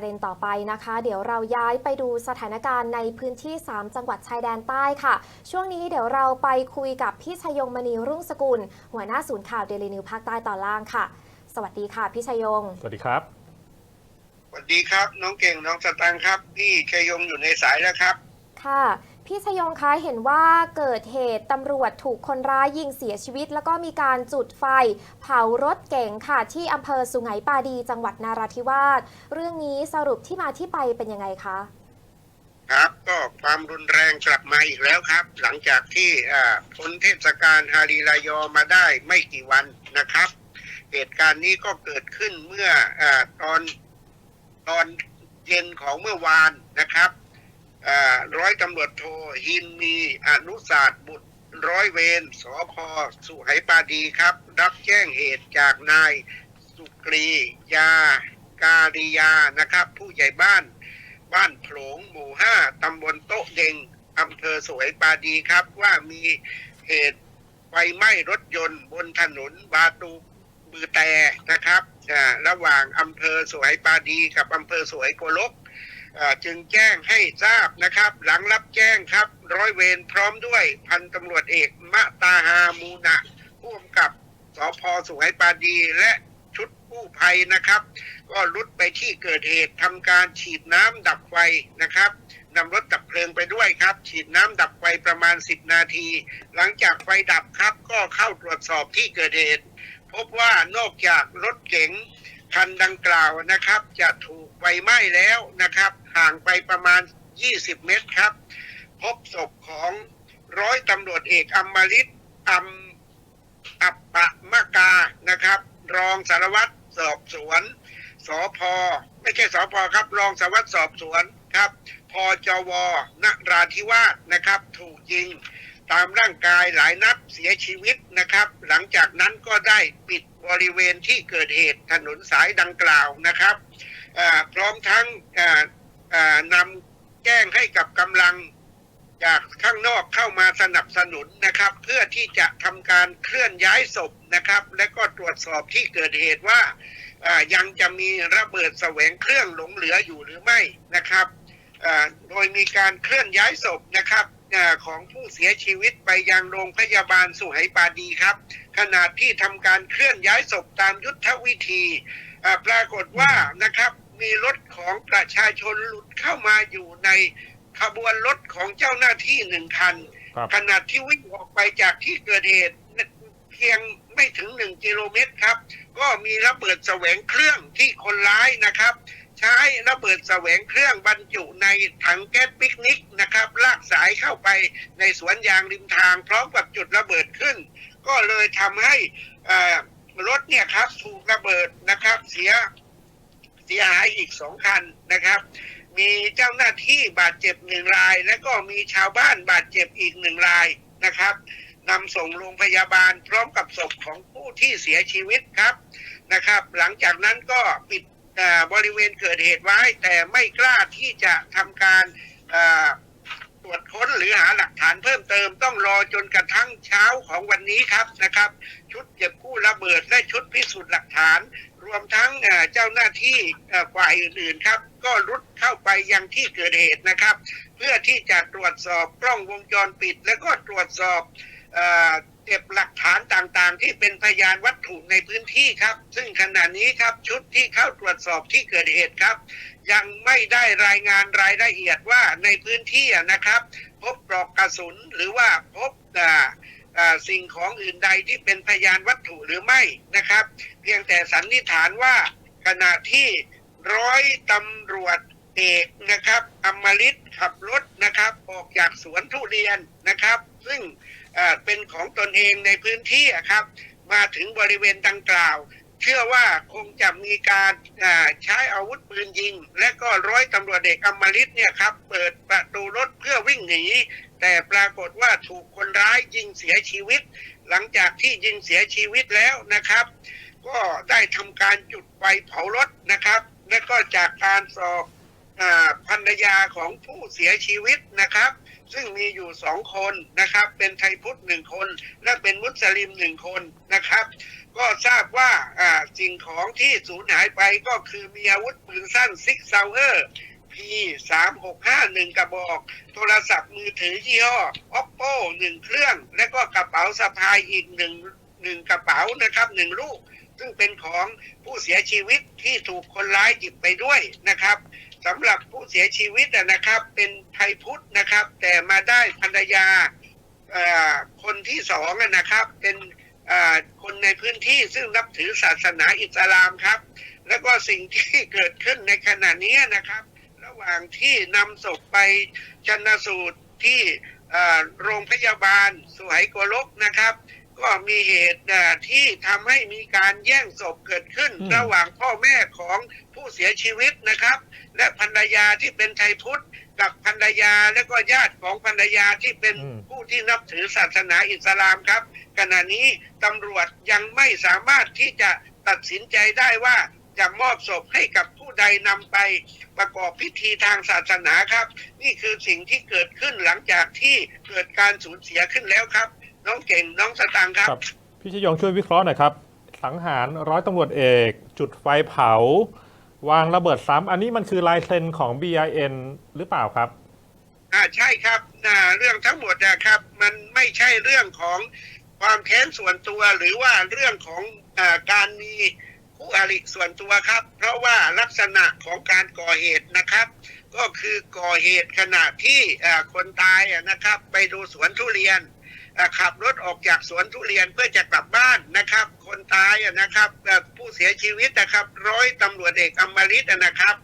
ประเด็นต่อไปนะคะ เดี๋ยวเราย้ายไปดูสถานการณ์ในพื้นที่ 3 จังหวัดชายแดนใต้ค่ะ ช่วงนี้เดี๋ยวเราไปคุยกับพี่ชยงมณีรุ่งสกุล หัวหน้าศูนย์ข่าวเดลินิวภาคใต้ตอนล่างค่ะ สวัสดีค่ะ พี่ชยง สวัสดีครับ สวัสดีครับ น้องเก่งน้องสตังค์ครับ พี่ชยงอยู่ในสายแล้วครับ ค่ะ พี่ชยงคะเห็นว่าเกิดเหตุตำรวจถูกคนร้ายยิงเสียชีวิต แล้วก็มีการจุดไฟ เผารถเก๋งค่ะ ที่อำเภอสุไหงปาดีจังหวัดนาราธิวาสเรื่องนี้สรุปที่มาที่ไปเป็นยังไงคะครับก็ความรุนแรงกลับมาอีกแล้วครับ หลังจากที่พ้นเทศกาลฮารีรายอมาได้ไม่กี่วันนะครับ เหตุการณ์นี้ก็เกิดขึ้นเมื่ออตอนตอนเย็นของเมื่อวานนะครับ ร้อยตำรวจโทหินมีอนุศาสตร์บุตรร้อยเวรสพสุไหปาดีครับ รับแจ้งเหตุจากนายสุกรียาการิยานะครับ ผู้ใหญ่บ้าน บ้านโผลงหมู่ห้าตำบลโต๊ะเดงอำเภอสวยปาดีครับ ว่ามีเหตุไฟไหม้รถยนต์บนถนนบาตูบือแต่นะครับ ระหว่างอำเภอสวยปาดีกับอำเภอสวยโกลก จึงแจ้งให้ทราบนะครับ หลังรับแจ้งครับ ร้อยเวรพร้อมด้วยพันตำรวจเอกมะตาฮามูนะผู้กำกับสพสวยปาดีและชุดกู้ภัยนะครับ ก็รุดไปที่เกิดเหตุทำการฉีดน้ำดับไฟนะครับนำรถดับเพลิงไปด้วยครับ ฉีดน้ำดับไฟประมาณ 10 นาที หลังจากไฟดับครับ ก็เข้าตรวจสอบที่เกิดเหตุ พบว่านอกจากรถเก๋ง คันดังกล่าวนะครับ จะถูกไฟไหม้แล้วนะครับ ห่างไปประมาณ 20 เมตรครับ พบศพของร้อยตำรวจเอกอมฤตอัมอัปปะมะกานะครับ รองสารวัตรสอบสวนสพไม่ใช่สพครับ รองสารวัตรสอบสวนครับพจว นราธิวาสนะครับ ถูกยิง ตามร่างกายหลายนัดเสียชีวิตนะครับ หลังจากนั้นก็ได้ปิดบริเวณที่เกิดเหตุถนนสายดังกล่าวนะครับพร้อมทั้งนำแจ้งให้กับกำลังจากข้างนอกเข้ามาสนับสนุนนะครับ เพื่อที่จะทำการเคลื่อนย้ายศพนะครับ และก็ตรวจสอบที่เกิดเหตุว่ายังจะมีระเบิดแสวงเครื่องหลงเหลืออยู่หรือไม่นะครับโดยมีการเคลื่อนย้ายศพนะครับ ของผู้เสียชีวิตไปยังโรงพยาบาลสุไหปาดีครับ ขณะที่ทำการเคลื่อนย้ายศพตามยุทธวิธีอ่าปรากฏว่านะครับมีรถของประชาชนหลุดเข้ามาอยู่ในขบวนรถของเจ้าหน้าที่หนึ่งคันครับขณะที่วิ่งออกไปจากที่เกิดเหตุเพียงไม่ถึงหนึ่งกิโลเมตรครับ ก็มีระเบิดแสวงเครื่องที่คนร้ายนะครับ ใช้ระเบิดแสวงเครื่องบรรจุในถังแก๊สปิกนิกนะครับ ลากสายเข้าไปในสวนยางริมทาง พร้อมกับจุดระเบิดขึ้น ก็เลยทำให้รถเนี่ยครับถูกระเบิดนะครับ เสียเสียหายอีกสองคันนะครับ มีเจ้าหน้าที่บาดเจ็บหนึ่งราย และก็มีชาวบ้านบาดเจ็บอีกหนึ่งรายนะครับนำส่งโรงพยาบาลพร้อมกับศพของผู้ที่เสียชีวิตครับนะครับ หลังจากนั้นก็ปิด บริเวณเกิดเหตุไว้ แต่ไม่กล้าที่จะทำการตรวจค้นหรือหาหลักฐานเพิ่มเติมต้องรอจนกระทั่งเช้าของวันนี้ครับนะครับ ชุดเก็บกู้ระเบิดและชุดพิสูจน์หลักฐาน รวมทั้งเจ้าหน้าที่ฝ่ายอื่นๆครับ ก็รุดเข้าไปยังที่เกิดเหตุนะครับ เพื่อที่จะตรวจสอบกล้องวงจรปิด และก็ตรวจสอบ เก็บหลักฐานต่างๆ ที่เป็นพยานวัตถุในพื้นที่ครับ ซึ่งขณะนี้ครับชุดที่เข้าตรวจสอบที่เกิดเหตุครับ ยังไม่ได้รายงานรายละเอียดว่าในพื้นที่นะครับ พบปลอกกระสุนหรือว่าพบอ่าอ่าสิ่งของอื่นใดที่เป็นพยานวัตถุหรือไม่นะครับ เพียงแต่สันนิษฐานว่าขณะที่ร้อยตำรวจเอกนะครับอมฤตขับรถนะครับ ออกจากสวนทุเรียนนะครับ ซึ่ง เป็นของตนเองในพื้นที่ครับ มาถึงบริเวณดังกล่าว เชื่อว่าคงจะมีการใช้อาวุธปืนยิง และก็ร้อยตำรวจเอกอมฤตเนี่ยครับเปิดประตูรถเพื่อวิ่งหนี แต่ปรากฏว่าถูกคนร้ายยิงเสียชีวิต หลังจากที่ยิงเสียชีวิตแล้วนะครับ ก็ได้ทำการจุดไฟเผารถนะครับ และก็จากการสอบอภรรยาของผู้เสียชีวิตนะครับ ซึ่งมีอยู่สองคนนะครับ เป็นไทยพุทธหนึ่งคน และเป็นมุสลิมหนึ่งคนนะครับ ก็ทราบว่าสิ่งของที่สูญหายไปก็คือมีอาวุธปืนสั้นซิกซาวเออร์ P สามหกห้าหนึ่งกระบอก โทรศัพท์มือถือยี่ห้อ oppo หนึ่งเครื่อง และก็กระเป๋าสะพายอีกหนึ่งหนึ่งกระเป๋านะครับหนึ่งลูก ซึ่งเป็นของผู้เสียชีวิตที่ถูกคนร้ายหยิบไปด้วยนะครับ สำหรับผู้เสียชีวิตอะนะครับ เป็นไทยพุทธนะครับ แต่มาได้ภรรยาคนที่สองอะนะครับ เป็นคนในพื้นที่ซึ่งนับถือศาสนาอิสลามครับ แล้วก็สิ่งที่เกิดขึ้นในขณะนี้นะครับ ระหว่างที่นำศพไปชนสูตรที่โรงพยาบาลสุไหโกลกนะครับ ก็มีเหตุเอ่อที่ทำให้มีการแย่งศพเกิดขึ้นอืมระหว่างพ่อแม่ของผู้เสียชีวิตนะครับ และภรรยาที่เป็นไทยพุทธกับภรรยาและก็ญาติของภรรยาที่เป็นอืมผู้ที่นับถือศาสนาอิสลามครับ ขณะนี้ตำรวจยังไม่สามารถที่จะตัดสินใจได้ว่าจะมอบศพให้กับผู้ใดนำไปประกอบพิธีทางศาสนาครับ นี่คือสิ่งที่เกิดขึ้นหลังจากที่เกิดการสูญเสียขึ้นแล้วครับ น้องเก่งน้องสตางค์ครับครับ พี่ชยงช่วยวิเคราะห์หน่อยครับ สังหารร้อยตำรวจเอก จุดไฟเผา วางระเบิดซ้ำอันนี้มันคือลายเซ็นของ BIN หรือเปล่าครับอ่าใช่ครับอ่าเรื่องทั้งหมดนะครับ มันไม่ใช่เรื่องของความแค้นส่วนตัวหรือว่าเรื่องของอาการมีคู่อริส่วนตัวครับ เพราะว่าลักษณะของการก่อเหตุนะครับ ก็คือก่อเหตุขณะที่อ่าคนตายอะนะครับ ไปดูสวนทุเรียนอ่า ขับรถออกจากสวนทุเรียนเพื่อจะกลับบ้านนะครับ คนตายนะครับผู้เสียชีวิตนะครับ ร้อยตำรวจเอกอมริตนะครับ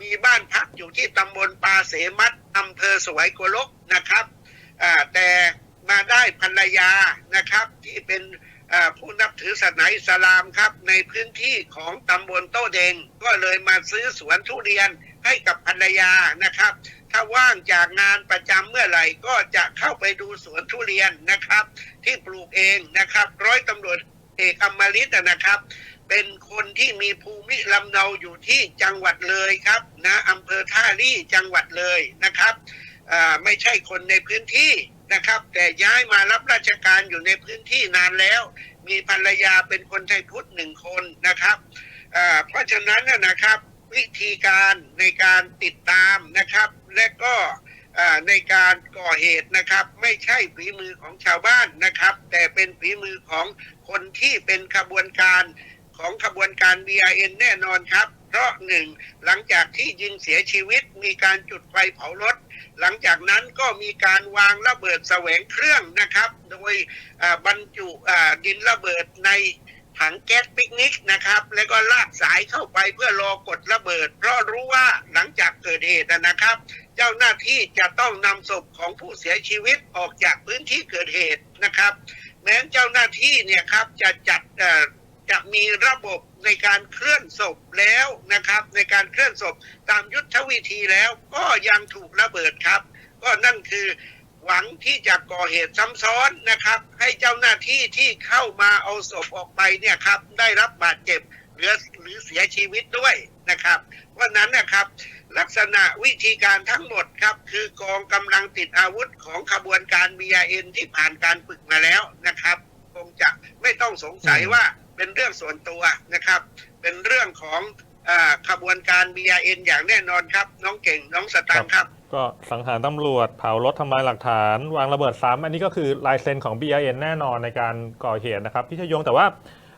มีบ้านพักอยู่ที่ตำบลปาเสมัดอำเภอสวยโกลกนะครับแต่มาได้ภรรยานะครับ ที่เป็นผู้นับถือศาสนาอิสลามครับ ในพื้นที่ของตำบลโต้เดงก็เลยมาซื้อสวนทุเรียน ให้กับภรรยานะครับ ถ้าว่างจากงานประจำเมื่อไหร่ก็จะเข้าไปดูสวนทุเรียนนะครับ ที่ปลูกเองนะครับ ร้อยตำรวจเอกอมริตนะครับ เป็นคนที่มีภูมิลำเนาอยู่ที่จังหวัดเลยครับนะอำเภอท่าลี่จังหวัดเลยนะครับไม่ใช่คนในพื้นที่นะครับ แต่ย้ายมารับราชการอยู่ในพื้นที่นานแล้ว มีภรรยาเป็นคนไทยพุทธหนึ่งคนนะครับเพราะฉะนั้นนะครับ วิธีการในการติดตามนะครับ และก็ในการก่อเหตุนะครับ ไม่ใช่ฝีมือของชาวบ้านนะครับ แต่เป็นฝีมือของคนที่เป็นขบวนการของขบวนการ BIN แน่นอนครับ เพราะหนึ่งหลังจากที่ยิงเสียชีวิตมีการจุดไฟเผารถ หลังจากนั้นก็มีการวางระเบิดแสวงเครื่องนะครับ โดยบรรจุดินระเบิดใน ถังแก๊สปิกนิกนะครับ แล้วก็ลากสายเข้าไปเพื่อรอกดระเบิด เพราะรู้ว่าหลังจากเกิดเหตุนะครับ เจ้าหน้าที่จะต้องนำศพของผู้เสียชีวิตออกจากพื้นที่เกิดเหตุนะครับ แม้เจ้าหน้าที่เนี่ยครับจะจัดจะมีระบบในการเคลื่อนศพแล้วนะครับ ในการเคลื่อนศพตามยุทธวิธีแล้วก็ยังถูกระเบิดครับ ก็นั่นคือ หวังที่จะก่อเหตุซ้ำซ้อนนะครับ ให้เจ้าหน้าที่ที่เข้ามาเอาศพออกไปเนี่ยครับได้รับบาดเจ็บหรือหรือเสียชีวิตด้วยนะครับเพราะนั้นนะครับ ลักษณะวิธีการทั้งหมดครับ คือกองกำลังติดอาวุธของขบวนการ BIN ที่ผ่านการฝึกมาแล้วนะครับ คงจะไม่ต้องสงสัยว่าเป็นเรื่องส่วนตัวนะครับ เป็นเรื่องของ ขบวนการ BIN อย่างแน่นอนครับ น้องเก่งน้องสตางค์ครับ ก็สังหารตำรวจเผารถทำลายหลักฐาน วางระเบิดซ้ำอันนี้ก็คือลายเซ็นของ BIN แน่นอนในการก่อเหตุนะครับพี่ชยงแต่ว่า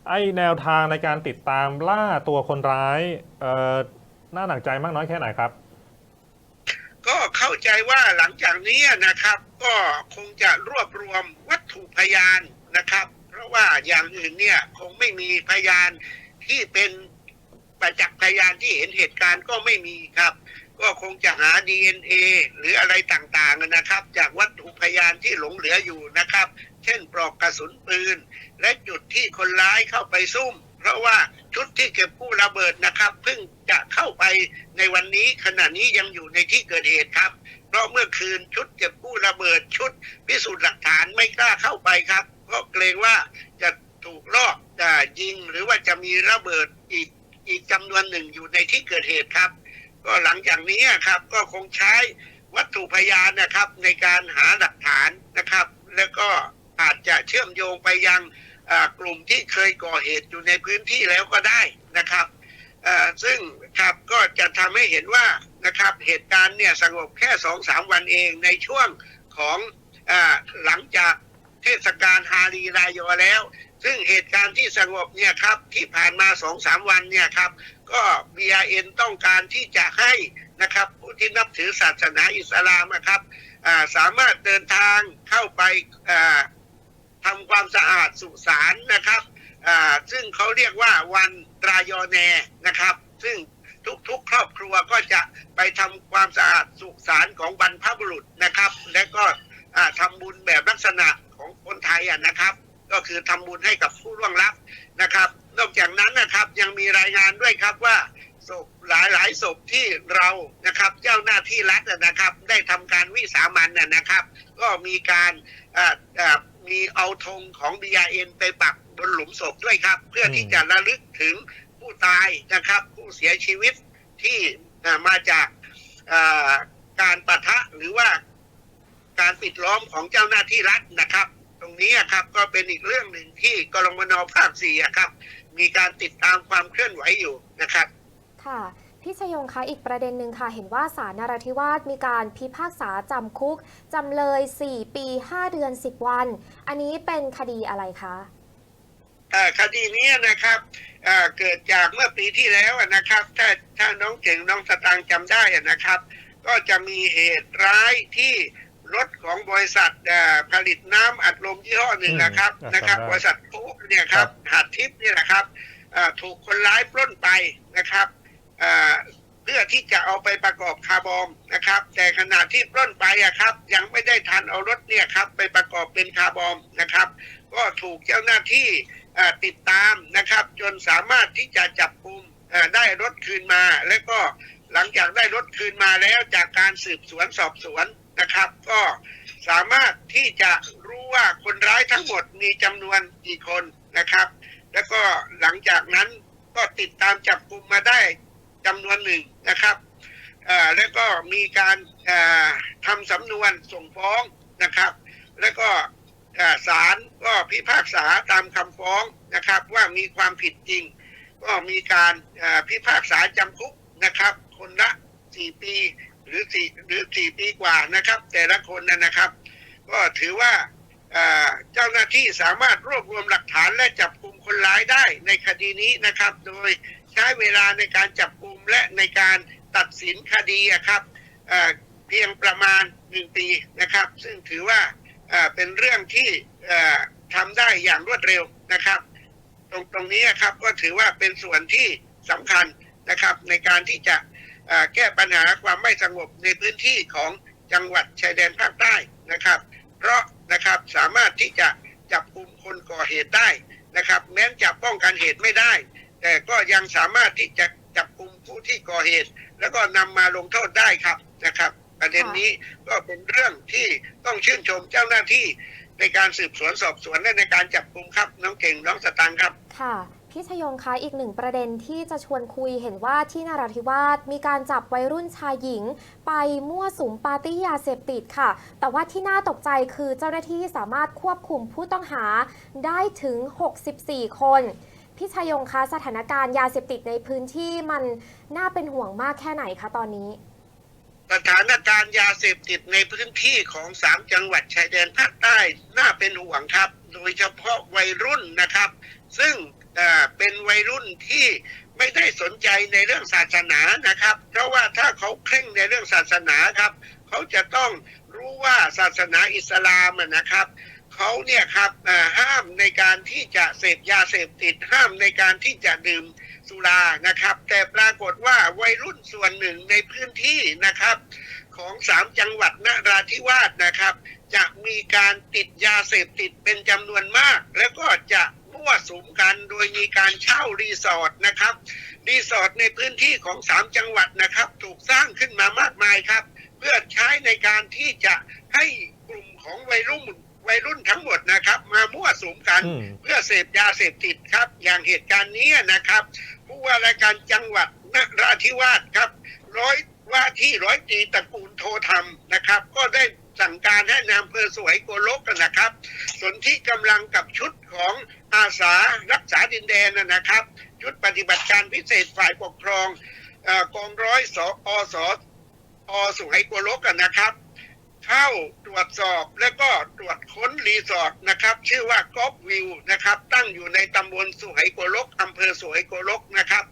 ไอแนวทางในการติดตามล่าตัวคนร้ายเอ่อน่าหนักใจมากน้อยแค่ไหนครับ ก็เข้าใจว่าหลังจากนี้นะครับ ก็คงจะรวบรวมวัตถุพยานนะครับ เพราะว่าอย่างอื่นเนี่ยคงไม่มีพยานที่เป็น ประจักษ์พยานที่เห็นเหตุการณ์ก็ไม่มีครับ ก็คงจะหา DNA หรืออะไรต่างๆนะครับ จากวัตถุพยานที่หลงเหลืออยู่นะครับ เช่นปลอกกระสุนปืน และจุดที่คนร้ายเข้าไปซุ่ม เพราะว่าชุดที่เก็บกู้ระเบิดนะครับเพิ่งจะเข้าไปในวันนี้ขณะนี้ยังอยู่ในที่เกิดเหตุครับ เพราะเมื่อคืนชุดเก็บกู้ระเบิดชุด พิสูจน์หลักฐานไม่กล้าเข้าไปครับเพราะเกรงว่าจะถูกลอบจะยิงหรือว่าจะมีระเบิดอีก อีกจำนวนหนึ่งอยู่ในที่เกิดเหตุครับ ก็หลังจากนี้ครับ ก็คงใช้วัตถุพยานนะครับ ในการหาหลักฐานนะครับ แล้วก็อาจจะเชื่อมโยงไปยังกลุ่มที่เคยก่อเหตุอยู่ในพื้นที่แล้วก็ได้นะครับซึ่งครับก็จะทำให้เห็นว่านะครับเหตุการณ์เนี่ยสงบแค่สองสามวันเองในช่วงของอหลังจากเทศกาลฮารีรายอแล้ว ซึ่งเหตุการณ์ที่สงบเนี่ยครับที่ผ่านมาสองสามวันเนี่ยครับก็ BRN ต้องการที่จะให้นะครับผู้ที่นับถือศาสนาอิสลามนะครับสามารถเดินทางเข้าไปทำความสะอาดสุสานนะครับซึ่งเขาเรียกว่าวันรายอแนนะครับ ซึ่งทุกๆ ครอบครัวก็จะไปทำความสะอาดสุสานของบรรพบุรุษนะครับ และก็อ่าทำบุญแบบลักษณะของคนไทยนะครับ ก็คือทำบุญให้กับผู้ล่วงลับนะครับ นอกจากนั้นนะครับยังมีรายงานด้วยครับว่าศพหลายหลายๆศพที่เรานะครับ เจ้าหน้าที่รัฐนะครับ ได้ทำการวิสามันน่ะนะครับ ก็มีการมีเอาธงของ BRN ไปปักบนหลุมศพด้วยครับ เพื่อที่จะระลึกถึงผู้ตายนะครับ ผู้เสียชีวิตที่มาจากการปะทะหรือว่าการปิดล้อมของเจ้าหน้าที่รัฐนะครับ ตรงนี้อะครับ ก็เป็นอีกเรื่องหนึ่งที่กรมนภาคสี่อะครับ มีการติดตามความเคลื่อนไหวอยู่นะครับ ค่ะพี่ชยงคะอีกประเด็นหนึ่งค่ะ เห็นว่าสารนราธิวาสมีการพิพากษาจำคุกจำเลย 4 ปี 5 เดือน 10 วัน อันนี้เป็นคดีอะไรคะเอ่อคดีนี้นะครับเอ่อเกิดจากเมื่อปีที่แล้วอะนะครับ ถ้าถ้าน้องเก่งน้องสตางค์จำได้อะนะครับ ก็จะมีเหตุร้ายที่ รถของบริษัทเอ่อผลิตน้ำอัดลมยี่ห้อหนึ่งนะครับอืมนะครับจำได้บริษัทโค้กเนี่ยครับครับหาดทิพย์เนี่ยนะครับเอ่อถูกคนร้ายปล้นไปนะครับเอ่อเพื่อที่จะเอาไปประกอบคาร์บอมนะครับ แต่ขณะที่ปล้นไปอะครับ ยังไม่ได้ทันเอารถเนี่ยครับ ไปประกอบเป็นคาร์บอมนะครับ ก็ถูกเจ้าหน้าที่เอ่อติดตามนะครับ จนสามารถที่จะจับกุมเอ่อได้รถคืนมา และก็หลังจากได้รถคืนมาแล้วจากการสืบสวนสอบสวน นะครับ ก็สามารถที่จะรู้ว่าคนร้ายทั้งหมดมีจำนวนกี่คนนะครับ แล้วก็หลังจากนั้นก็ติดตามจับกลุ่มมาได้จำนวนหนึ่งนะครับแล้วก็มีการทำสำนวนส่งฟ้องนะครับ แล้วก็ศาลก็พิพากษาตามคำฟ้องนะครับ ว่ามีความผิดจริง ก็มีการพิพากษาจำคุกนะครับ คนละสี่ปี หรือสี่หรือสี่ปีกว่านะครับ แต่ละคนนะนะครับ ก็ถือว่าเจ้าหน้าที่สามารถรวบรวมหลักฐานและจับกลุ่มคนร้ายได้ในคดีนี้นะครับ โดยใช้เวลาในการจับกลุ่มและในการตัดสินคดีครับเเพียงประมาณหนึ่งปีนะครับ ซึ่งถือว่าเเป็นเรื่องที่ทำได้อย่างรวดเร็วนะครับ ตรงตรงนี้ครับก็ถือว่าเป็นส่วนที่สำคัญนะครับในการที่จะ แก้ปัญหาความไม่สงบในพื้นที่ของจังหวัดชายแดนภาคใต้นะครับ เพราะนะครับสามารถที่จะจับกลุ่มคนก่อเหตุได้นะครับ แม้จะป้องกันเหตุไม่ได้ แต่ก็ยังสามารถที่จะจับกลุ่มผู้ที่ก่อเหตุ แล้วก็นำมาลงโทษได้ครับนะครับ ประเด็นนี้ก็เป็นเรื่องที่ต้องชื่นชมเจ้าหน้าที่ในการสืบสวนสอบสวนและในการจับกลุ่มครับน้องเก่งน้องสตังค์ครับค่ะ พี่ชยงคะอีกหนึ่งประเด็นที่จะชวนคุยเห็นว่าที่นราธิวาสมีการจับวัยรุ่นชายหญิง ไปมั่วสุมปาร์ตี้ยาเสพติดค่ะ แต่ว่าที่น่าตกใจคือเจ้าหน้าที่สามารถควบคุมผู้ต้องหาได้ถึง 64 คนพี่ชยงคะสถานการณ์ยาเสพติดในพื้นที่มันน่าเป็นห่วงมากแค่ไหนคะตอนนี้ สถานการณ์ยาเสพติดในพื้นที่ของสามจังหวัดชายแดนภาคใต้น่าเป็นห่วงครับ โดยเฉพาะวัยรุ่นนะครับ ซึ่ง เป็นวัยรุ่นที่ไม่ได้สนใจในเรื่องศาสนานะครับ เพราะว่าถ้าเขาเคร่งในเรื่องศาสนาครับ เขาจะต้องรู้ว่าศาสนาอิสลามนะครับเขาเนี่ยครับห้ามในการที่จะเสพยาเสพติดห้ามในการที่จะดื่มสุรานะครับ แต่ปรากฏว่าวัยรุ่นส่วนหนึ่งในพื้นที่นะครับ ของสามจังหวัดนราธิวาสนะครับ จะมีการติดยาเสพติดเป็นจำนวนมาก แล้วก็จะ มั่วสุมกันโดยมีการเช่ารีสอร์ทนะครับรีสอร์ทในพื้นที่ของสามจังหวัดนะครับ ถูกสร้างขึ้นมามากมายครับ เพื่อใช้ในการที่จะให้กลุ่มของวัยรุ่นวัยรุ่นทั้งหมดนะครับ มามั่วสุมกันอืมเพื่อเสพยาเสพติดครับ อย่างเหตุการณ์นี้นะครับผู้ว่าราชการจังหวัดนราธิวาสครับ ร้อยว่าที่ร้อยตรีตระกูลโทธรรมนะครับ ก็ได้สั่งการให้นายอำเภอสวยโกลกนะครับส่วนที่กำลังกับชุดของ อาสารักษาดินแดนนะครับชุดปฏิบัติการพิเศษฝ่ายปกครองกองร้อยสอสอสุไหโกลกนะครับ เข้าตรวจสอบและก็ตรวจค้นรีสอร์ทนะครับ ชื่อว่ากอฟวิวนะครับ ตั้งอยู่ในตำบลสุไหโกลกอำเภอสุไหโกลกนะครับ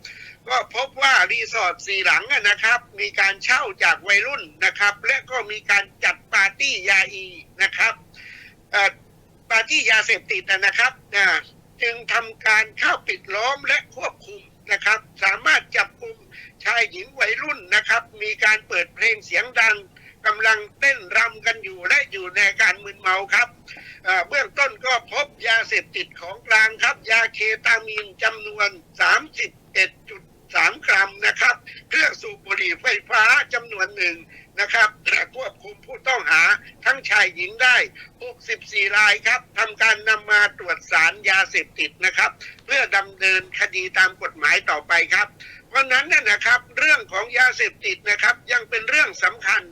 ก็พบว่ารีสอร์ทสี่หลังนะครับ มีการเช่าจากวัยรุ่นนะครับ และก็มีการจัดปาร์ตี้ยาอีนะครับ ปาจี้ยาเสพติดนะครับอ่าจึงทำการเข้าปิดล้อมและควบคุมนะครับ สามารถจับกลุ่มชายหญิงวัยรุ่นนะครับ มีการเปิดเพลงเสียงดังกำลังเต้นรำกันอยู่และอยู่ในการมึนเมาครับเอ่อเบื้องต้นก็พบยาเสพติดของกลางครับ ยาเคตามีนจำนวน 31.3 กรัมนะครับ เครื่องสูบบุหรี่ไฟฟ้าจำนวนหนึ่ง นะครับควบคุมผู้ต้องหาทั้งชายหญิงได้ 64 รายครับทำการนำมาตรวจสารยาเสพติดนะครับ เพื่อดำเนินคดีตามกฎหมายต่อไปครับ เพราะนั้นนะนะครับ เรื่องของยาเสพติดนะครับ ยังเป็นเรื่องสำคัญ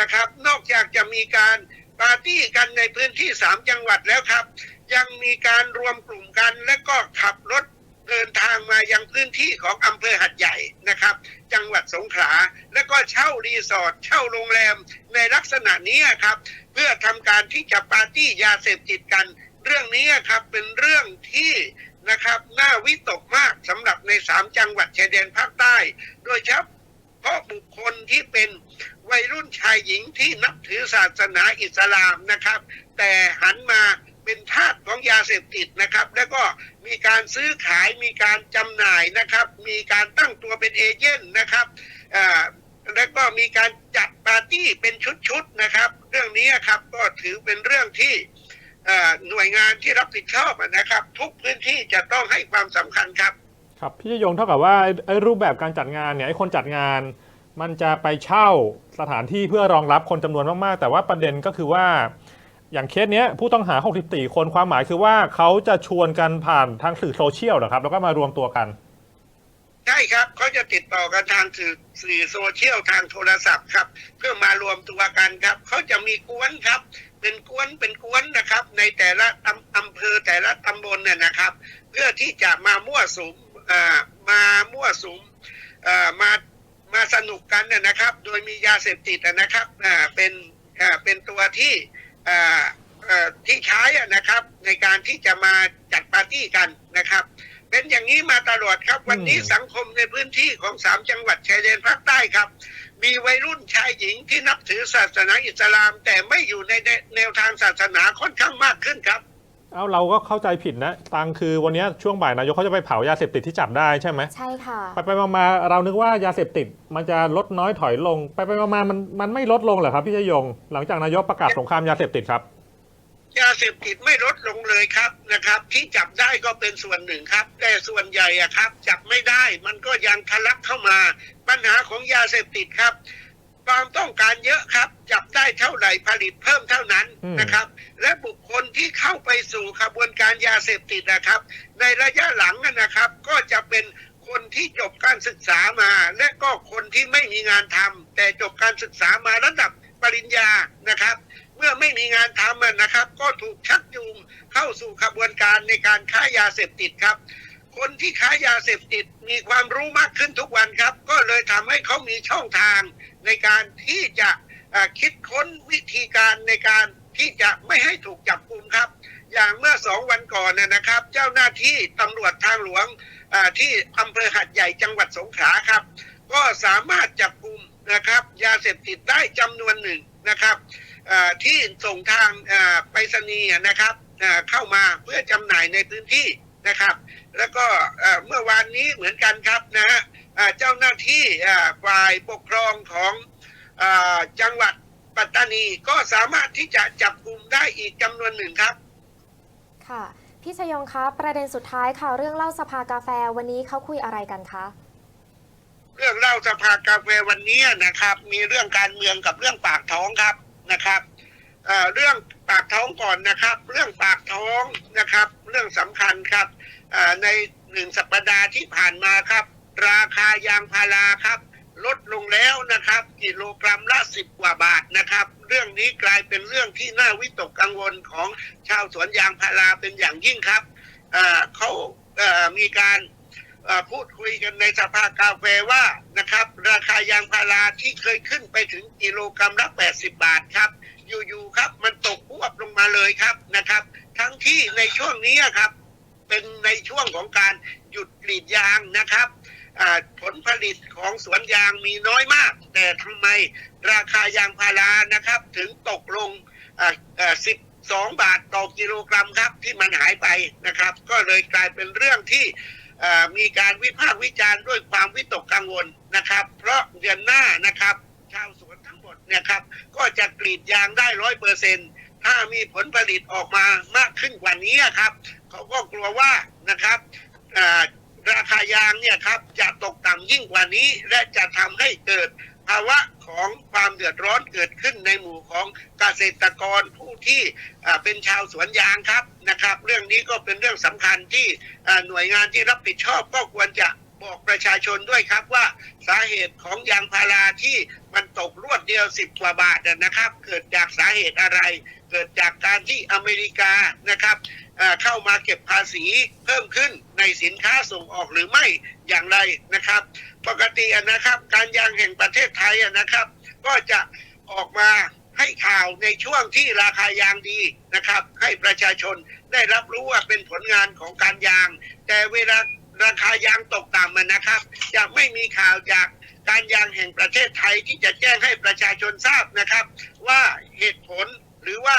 นะครับ นอกจากจะมีการปาร์ตี้กันในพื้นที่ 3 จังหวัดแล้วครับ ยังมีการรวมกลุ่มกันและก็ขับรถ เดินทางมายังพื้นที่ของอำเภอหัดใหญ่นะครับ จังหวัดสงขลาและก็เช่ารีสอร์ทเช่าโรงแรมในลักษณะนี้ครับ เพื่อทำการที่จะปาร์ตี้ยาเสพติดกัน เรื่องนี้ครับเป็นเรื่องที่นะครับน่าวิตกมากสำหรับในสามจังหวัดชายแดนภาคใต้ โดยเฉพาะบุคคลที่เป็นวัยรุ่นชายหญิงที่นับถือศาสนาอิสลามนะครับ แต่หันมา เป็นทาสของยาเสพติดนะครับ แล้วก็มีการซื้อขายมีการจำหน่ายนะครับ มีการตั้งตัวเป็นเอเจนต์นะครับแล้วก็มีการจัดปาร์ตี้เป็นชุดๆนะครับ เรื่องนี้ครับก็ถือเป็นเรื่องที่หน่วยงานที่รับผิดชอบนะครับ ทุกพื้นที่จะต้องให้ความสำคัญครับ ครับพี่ยงเท่ากับว่าไอ้ไอ้รูปแบบการจัดงานเนี่ยไอ้คนจัดงาน มันจะไปเช่าสถานที่เพื่อรองรับคนจำนวนมากๆ แต่ว่าประเด็นก็คือว่า อย่างเคสเนี้ยผู้ต้องหา 64 คนความหมายคือว่าเขาจะชวนกันผ่านทางสื่อโซเชียลนะครับ แล้วก็มารวมตัวกัน ใช่ครับเขาจะติดต่อกันทางสื่อสื่อโซเชียลทางโทรศัพท์ครับ เพื่อมารวมตัวกันครับเขาจะมีกวนครับ เป็นกวนเป็นกวนนะครับ ในแต่ละอำอำเภอแต่ละตำบลเนี่ยนะครับ เพื่อที่จะมามั่วสุมอ่ามามั่วสุมอ่ามามาสนุกกันเนี่ยนะครับ โดยมียาเสพติดนะครับอ่าเป็นอ่าเป็นตัวที่ ที่ใช้อะนะครับ ในการที่จะมาจัดปาร์ตี้กันนะครับ เป็นอย่างนี้มาตลอดครับ วันนี้อืมสังคมในพื้นที่ของสามจังหวัดชายแดนภาคใต้ครับ มีวัยรุ่นชายหญิงที่นับถือศาสนาอิสลาม แต่ไม่อยู่ในแนวทางศาสนาค่อนข้างมากขึ้นครับ เอาเราก็เข้าใจผิดนะ ตังคือวันเนี้ยช่วงบ่ายนายกเขาจะไปเผายาเสพติดที่จับได้ใช่ไหมใช่ค่ะ ไปไปมามาเรานึกว่ายาเสพติดมันจะลดน้อยถอยลง ไปไปมามามันมันไม่ลดลงเหรอครับพี่ชยง หลังจากนายกประกาศสงครามยาเสพติดครับ ยาเสพติดไม่ลดลงเลยครับนะครับ ที่จับได้ก็เป็นส่วนหนึ่งครับ แต่ส่วนใหญ่อะครับ จับไม่ได้มันก็ยังทะลักเข้ามา ปัญหาของยาเสพติดครับ ความต้องการเยอะครับ จับได้เท่าไหร่ผลิตเพิ่มเท่านั้นอืมนะครับ และบุคคลที่เข้าไปสู่ขบวนการยาเสพติดนะครับ ในระยะหลังอะนะครับ ก็จะเป็นคนที่จบการศึกษามา และก็คนที่ไม่มีงานทำแต่จบการศึกษามาระดับปริญญานะครับ เมื่อไม่มีงานทำอะนะครับ ก็ถูกชักจูงเข้าสู่ขบวนการในการค้ายาเสพติดครับคนที่ค้ายาเสพติดมีความรู้มากขึ้นทุกวันครับ ก็เลยทำให้เขามีช่องทาง ในการที่จะคิดค้นวิธีการในการที่จะไม่ให้ถูกจับกุมครับ อย่างเมื่อสองวันก่อนนะนะครับ เจ้าหน้าที่ตำรวจทางหลวงที่อำเภอหัดใหญ่จังหวัดสงขลาครับ ก็สามารถจับกลุ่มนะครับ ยาเสพติดได้จำนวนหนึ่งนะครับที่ส่งทางไปรษณีย์นะครับเข้ามาเพื่อจำหน่ายในพื้นที่นะครับ แล้วก็เอ่อเมื่อวานนี้เหมือนกันครับนะฮะ เอ่อเจ้าหน้าที่เอ่อฝ่ายปกครองของเอ่อจังหวัดปัตตานีก็สามารถที่จะจับกลุ่มได้อีกจำนวนหนึ่งครับ ค่ะ พี่ชยงคะประเด็นสุดท้ายค่ะ เรื่องเล่าสภากาแฟวันนี้เขาคุยอะไรกันคะเรื่องเล่าสภากาแฟวันนี้นะครับ มีเรื่องการเมืองกับเรื่องปากท้องครับนะครับเอ่อเรื่องปากท้องก่อนนะครับ เรื่องปากท้องนะครับ เรื่องสำคัญครับเอ่อในหนึ่งสัปดาห์ที่ผ่านมาครับ ราคายางพาราครับ ลดลงแล้วนะครับ กิโลกรัมละสิบกว่าบาทนะครับ เรื่องนี้กลายเป็นเรื่องที่น่าวิตกกังวลของชาวสวนยางพาราเป็นอย่างยิ่งครับเขาเอ่อมีการพูดคุยกันในสภากาแฟว่านะครับ ราคายางพาราที่เคยขึ้นไปถึงกิโลกรัมละ 80 บาทครับ อยู่ๆครับ มันตกพวบลงมาเลยครับนะครับ ทั้งที่ในช่วงนี้ครับ เป็นในช่วงของการหยุดกรีดยางนะครับ ผลผลิตของสวนยางมีน้อยมาก แต่ทำไมราคายางพารานะครับ ถึงตกลงสิบสองบาทต่อกิโลกรัมครับ ที่มันหายไปนะครับ ก็เลยกลายเป็นเรื่องที่มีการวิพากษ์วิจารณ์ด้วยความวิตกกังวลนะครับ เพราะเดือนหน้านะครับ ชาวสวนทั้งหมดเนะครับ ก็จะกรีดยางได้ร้อยเปอร์เซ็นถ้ามีผลผลิตออกมามากขึ้นกว่านี้ครับ เขาก็กลัวว่านะครับ ราคายางเนี่ยครับจะตกต่ำยิ่งกว่านี้ และจะทำให้เกิดภาวะของความเดือดร้อนเกิดขึ้นในหมู่ของเกษตรกรผู้ที่เป็นชาวสวนยางครับนะครับ เรื่องนี้ก็เป็นเรื่องสำคัญที่หน่วยงานที่รับผิดชอบก็ควรจะบอกประชาชนด้วยครับว่าสาเหตุของยางพาราที่มันตกรวดเดียวสิบกว่าบาทนะครับ เกิดจากสาเหตุอะไร เกิดจากการที่อเมริกานะครับ เข้ามาเก็บภาษีเพิ่มขึ้นในสินค้าส่งออกหรือไม่อย่างไรนะครับ ปกตินะครับ การยางแห่งประเทศไทยนะครับ ก็จะออกมาให้ข่าวในช่วงที่ราคายางดีนะครับ ให้ประชาชนได้รับรู้ว่าเป็นผลงานของการยาง แต่เวลาราคายางตกต่ำมันนะครับ จะไม่มีข่าวจากการยางแห่งประเทศไทยที่จะแจ้งให้ประชาชนทราบนะครับ ว่าเหตุผลหรือว่า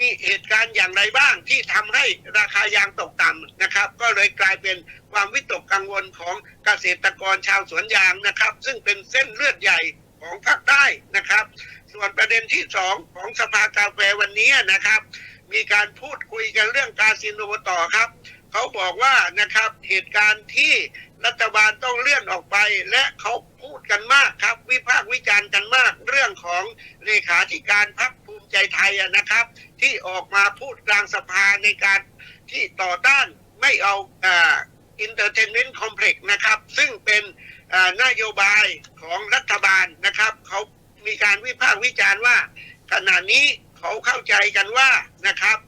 มีเหตุการณ์อย่างไรบ้างที่ทำให้ราคายางตกต่ำนะครับ ก็เลยกลายเป็นความวิตกกังวลของเกษตรกรชาวสวนยางนะครับ ซึ่งเป็นเส้นเลือดใหญ่ของภาคใต้นะครับ ส่วนประเด็นที่สองของสภากาแฟวันนี้นะครับ มีการพูดคุยกันเรื่องคาสิโนต่อครับเขาบอกว่านะครับเหตุการณ์ที่รัฐบาลต้องเลื่อนออกไป และเขาพูดกันมากครับ วิพากษ์วิจารณ์กันมาก เรื่องของเลขาธิการพรรค มิใจไทยอะนะครับ ที่ออกมาพูดกลางสภาในการที่ต่อต้านไม่เอาอินเตอร์เทนเมนต์คอมเพล็กซ์นะครับ ซึ่งเป็นอ่านโยบายของรัฐบาลนะครับ เขามีการวิพากษ์วิจารณ์ว่า ขณะนี้เขาเข้าใจกันว่านะครับ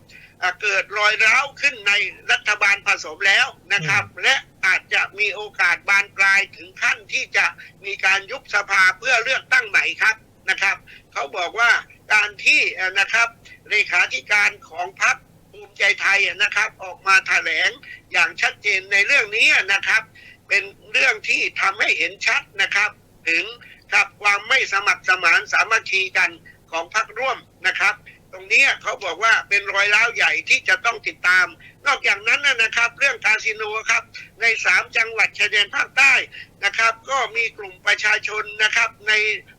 อ่าเกิดรอยร้าวขึ้นในรัฐบาลผสมแล้วนะครับ และอาจจะมีโอกาสบานปลายถึงขั้นที่จะมีการยุบสภาเพื่อเลือกตั้งใหม่ครับนะครับ เขาบอกว่า การที่นะครับเลขาธิการของพรรคภูมิใจไทยอะนะครับออกมาแถลงอย่างชัดเจนในเรื่องนี้นะครับ เป็นเรื่องที่ทำให้เห็นชัดนะครับ ถึงกับความไม่สมัครสมานสามัคคีกันของพรรคร่วมนะครับ ตรงนี้เขาบอกว่าเป็นรอยร้าวใหญ่ที่จะต้องติดตาม นอกจากนั้นนะครับ เรื่องคาสิโนครับในสามจังหวัดชายแดนภาคใต้นะครับ ก็มีกลุ่มประชาชนนะครับใน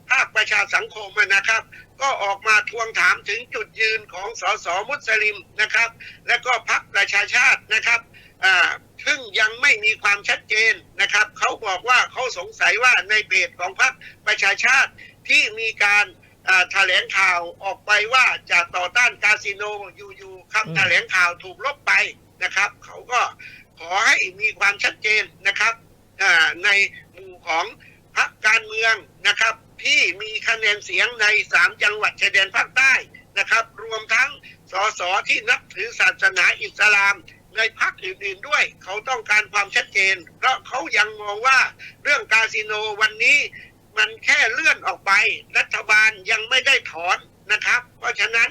ภาคประชาสังคมนะครับ ก็ออกมาทวงถามถึงจุดยืนของสสมุสลิมนะครับ และก็พรรคประชาชาตินะครับอ่าซึ่งยังไม่มีความชัดเจนนะครับ เขาบอกว่าเขาสงสัยว่าในเพจของพรรคประชาชาติที่มีการอ่าแถลงข่าวออกไปว่าจะต่อต้านคาสิโนอยู่ๆคำแถลงข่าวถูกลบไปนะครับ เขาก็ขอให้มีความชัดเจนนะครับอ่าในหมู่ของพรรคการเมืองนะครับ ที่มีคะแนนเสียงในสามจังหวัดชายแดนภาคใต้นะครับ รวมทั้งสสที่นับถือศาสนาอิสลามในพรรคอื่นๆด้วย เขาต้องการความชัดเจน เพราะเขายังมองว่าเรื่องคาสิโนวันนี้มันแค่เลื่อนออกไป รัฐบาลยังไม่ได้ถอนนะครับ เพราะฉะนั้น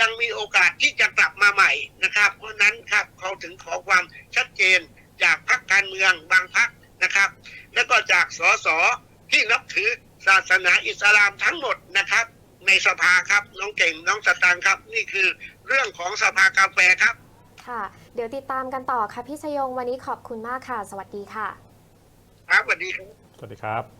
ยังมีโอกาสที่จะกลับมาใหม่นะครับ เพราะนั้นครับเขาถึงขอความชัดเจนจากพรรคการเมืองบางพรรคนะครับ แล้วก็จากสสที่นับถือ ศาสนาอิสลามทั้งหมดนะครับ ในสภาครับน้องเก่งน้องสตางค์ครับ นี่คือเรื่องของสภากาแฟครับ ค่ะ เดี๋ยวติดตามกันต่อค่ะพี่ชยงวันนี้ขอบคุณมากค่ะ สวัสดีค่ะ ครับสวัสดีครับ สวัสดีครับ